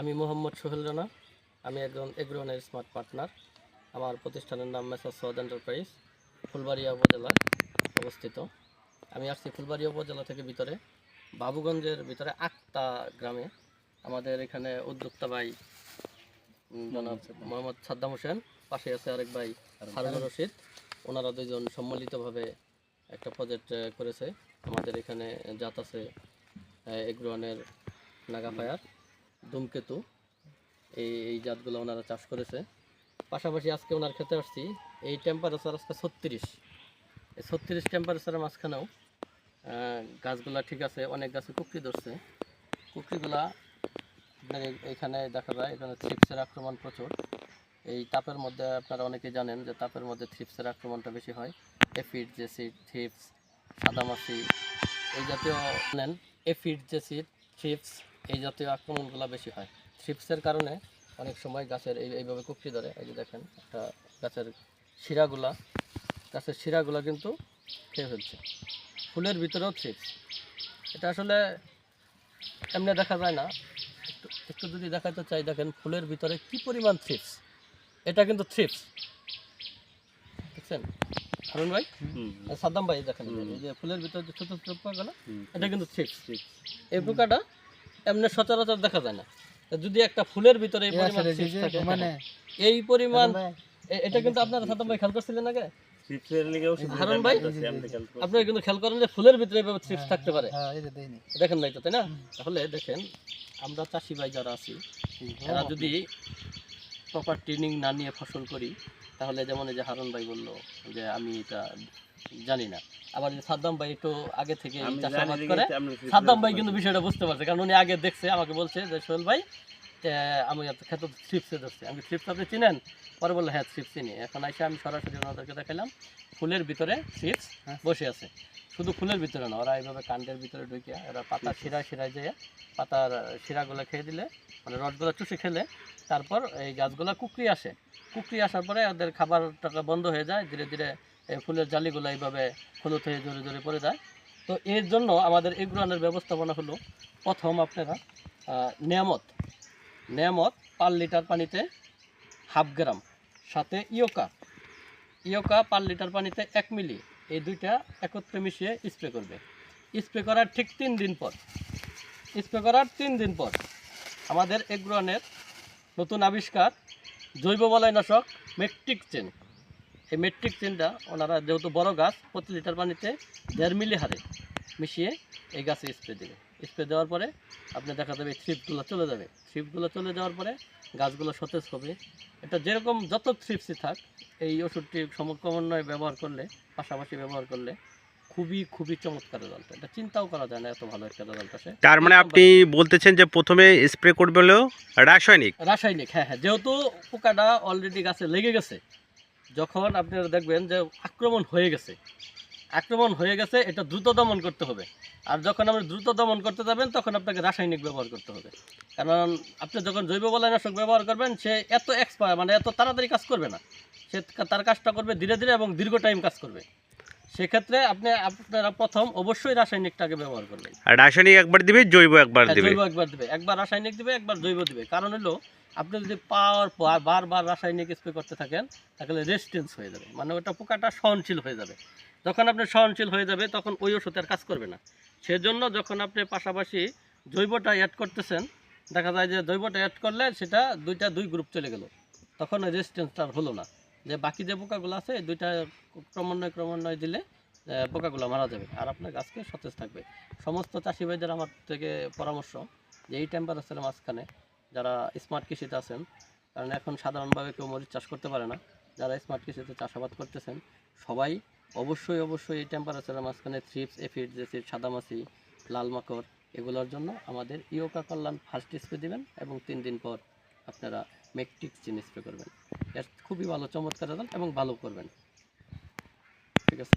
আমি মোহাম্মদ সোহেল রানা। আমি একজন এগ্রোনের স্মার্ট পার্টনার আমার প্রতিষ্ঠানের নাম মেসার সৌদ এন্টারপ্রাইজ ফুলবাড়িয়া উপজেলায় অবস্থিত। আমি আসছি ফুলবাড়িয়া উপজেলা থেকে ভিতরে বাবুগঞ্জের ভিতরে আক্তা গ্রামে। আমাদের এখানে উদ্যোক্তা ভাই জনাব মোহাম্মদ সাদ্দাম হোসেন। পাশে আছে আরেক ভাই হারুন রশিদ। ওনারা দুজন সম্মিলিতভাবে একটা প্রজেক্ট করেছে। আমাদের এখানে জাত আছে এগ্রোয়ানের নাগাফায়ার ধূমকেতু। এই এই জাতগুলো ওনারা চাষ করেছে। পাশাপাশি আজকে ওনার খেতে আসছি, এই টেম্পারেচার আজকে ছত্রিশ। এই ছত্রিশ টেম্পারেচারের মাঝখানেও গাছগুলা ঠিক আছে, অনেক গাছে কুকরি ধরছে। কুকরিগুলা আপনার এইখানে দেখা যায়, এখানে থ্রিপসের আক্রমণ প্রচুর। এই তাপের মধ্যে আপনারা অনেকে জানেন যে তাপের মধ্যে থ্রিপসের আক্রমণটা বেশি হয়। এফিড, জেসিড থ্রিপস সাদামাছি, এই জাতীয় নেন এফিড, জেসিড থ্রিপস এই জাতীয় আক্রমণগুলো বেশি হয়। থ্রিপসের কারণে অনেক সময় গাছের এই এইভাবে কুকরি ধরে। এই যে দেখেন একটা গাছের শিরাগুলা গাছের শিরাগুলা কিন্তু খেয়ে ফেলছে। ফুলের ভিতরেও থ্রিপস। এটা আসলে এমনি দেখা যায় না। একটু একটু যদি দেখাতে চাই দেখেন ফুলের ভিতরে কি পরিমাণ থ্রিপস? এটা কিন্তু থ্রিপস। দেখছেন? হারুন ভাই? সাদ্দাম ভাই দেখেন। এই যে- ফুলের ভিতরে যে ছোট ছোট পোকাগুলো এটা কিন্তু থ্রিপস। এই পোকাটা এমনি সচরাচর দেখা যায় না। যদি একটা ফুলের ভিতরে এই পরিমাণ thrips থাকে মানে এই পরিমাণ এটা কিন্তু আপনারা সাদ্দাম ভাই খেয়াল করছিলেন আগে? হারুন ভাই? আপনারা কিন্তু খেয়াল করেন যে ফুলের ভিতরে এভাবে থাকতে পারে। হ্যাঁ দেখেন নাই তো তাই না? তাহলে দেখেন আমরা চাষি ভাই যারা আছি এরা যদি প্রপার ট্রেনিং না নিয়ে ফসল করি তাহলে যেমন এই যে হারুন ভাই বলল যে আমি এটা জানি না। আবার সাদ্দাম ভাই একটু আগে থেকে চাষাবাদ করে সাদ্দাম ভাই কিন্তু বিষয়টা বুঝতে পারছে কারণ উনি আগে দেখছে আমাকে বলছে যে সোহেল ভাই আমি এত ক্ষেত্রে থ্রিপসে ধরছি। আমি থ্রিপস আপনি চিনেন? পরে বলল হ্যাঁ থ্রিপস চিনি। এখন এসে আমি সরাসরি ওনাদেরকে দেখালাম ফুলের ভিতরে থ্রিপস বসে আছে। শুধু ফুলের ভিতরে না ওরা এইভাবে কাণ্ডের ভিতরে ঢুকিয়া এরা পাতার শিরায় শিরায় যেয়ে পাতার শিরাগুলো খেয়ে দিলে মানে রসগুলো চুষে খেলে তারপর এই গাছগুলো কুকরি আসে। কুকরি আসার পরে ওদের খাবার টাকা বন্ধ হয়ে যায় ধীরে ধীরে ফুলের জালিগুলো এইভাবে হলুদ হয়ে জোরে জোরে পড়ে যায়। তো এর জন্য আমাদের এই এগুলানের ব্যবস্থাপনা হলো, প্রথম আপনারা নিয়ামত। নিয়ামত পার লিটার পানিতে হাফ গ্রাম, সাথে ইয়োকা। ইয়োকা পার লিটার পানিতে এক মিলি, এই দুইটা একত্রে মিশিয়ে স্প্রে করবে। স্প্রে করার ঠিক তিন দিন পর, স্প্রে করার তিন দিন পর আমাদের এগ্রোয়ানের নতুন আবিষ্কার জৈব বলয়নাশক মেট্রিক চেন। এই মেট্রিক চেনটা ওনারা যেহেতু বড় গাছ প্রতি লিটার পানিতে দেড় মিলি হারে মিশিয়ে এই গাছে স্প্রে দেবে। স্প্রে দেওয়ার পরে আপনি দেখা যাবে থ্রিপগুলো চলে যাবে। থ্রিপগুলো চলে যাওয়ার পরে গাছগুলো সতেজ হবে। এটা যেরকম যত থ্রিপসই থাক এই ওষুধটি সমক্রমান্বয়ে ব্যবহার করলে পাশাপাশি ব্যবহার করলে খুবই খুবই চমৎকার রেজাল্ট এটা চিন্তাও করা যায় না এত ভালো একটা রেজাল্ট আসে। তার মানে আপনি বলতেছেন যে প্রথমে স্প্রে করবে হলো রাসায়নিক? রাসায়নিক হ্যাঁ হ্যাঁ। যেহেতু পোকাটা অলরেডি গাছে লেগে গেছে যখন আপনারা দেখবেন যে আক্রমণ হয়ে গেছে আক্রমণ হয়ে গেছে এটা দ্রুত দমন করতে হবে। আর যখন আপনি দ্রুত দমন করতে যাবেন তখন আপনাকে রাসায়নিক ব্যবহার করতে হবে। কারণ আপনি যখন জৈব বলয়নাশক ব্যবহার করবেন সে এত এক্সপায়ার মানে এত তাড়াতাড়ি কাজ করবে না। সে তার কাজটা করবে ধীরে ধীরে এবং দীর্ঘ টাইম কাজ করবে। সেক্ষেত্রে আপনি আপনারা প্রথম অবশ্যই রাসায়নিকটাকে ব্যবহার করবেন। আর রাসায়নিক একবার দিবে জৈব একবার হ্যাঁ, দিবে। জৈব একবার দিবে। একবার রাসায়নিক দিবে একবার জৈব দিবে। কারণ হলো আপনি যদি পাওয়ার পর বারবার রাসায়নিক স্প্রে করতে থাকেন, তাহলে রেজিস্টেন্স হয়ে যাবে। মানে ওটা পোকাটা সহনশীল হয়ে যাবে। যখন আপনি সহনশীল হয়ে যাবে, তখন ওই ওষুধ আর কাজ করবে না। সেজন্য যখন আপনি পাশাপাশি জৈবটা অ্যাড করতেছেন, দেখা যায় যে জৈবটা অ্যাড করলে সেটা দুইটা দুই গ্রুপ চলে গেল। তখন আর হলো না। যে বাকি যে পোকাগুলো আছে দুইটা ক্রমান্বয়ে ক্রমান্বয়ে দিলে পোকাগুলো মারা যাবে। আর আপনার গাছকে সতেজ থাকবে। সমস্ত চাষি ভাইদের আমার থেকে পরামর্শ যে এই টেম্পারেচারের মাঝখানে যারা স্মার্ট কৃষিতে আছেন, কারণ এখন সাধারণভাবে কেউ মরিচ চাষ করতে পারে না, যারা স্মার্ট কৃষিতে চাষাবাদ করতেছেন, সবাই অবশ্যই অবশ্যই এই টেম্পারেচারের মাঝখানে থ্রিপস এফিড জেসিড সাদামাছি, লাল মাকড় এগুলোর জন্য আমাদের ইয়োকা কল্যাণ ফার্স্ট স্প্রে দিবেন এবং তিন দিন পর আপনারা মেকটিক চিন স্প্রে করবেন। এর খুবই ভালো, চমৎকার রেজাল্ট এবং ভালো করবেন। ঠিক আছে?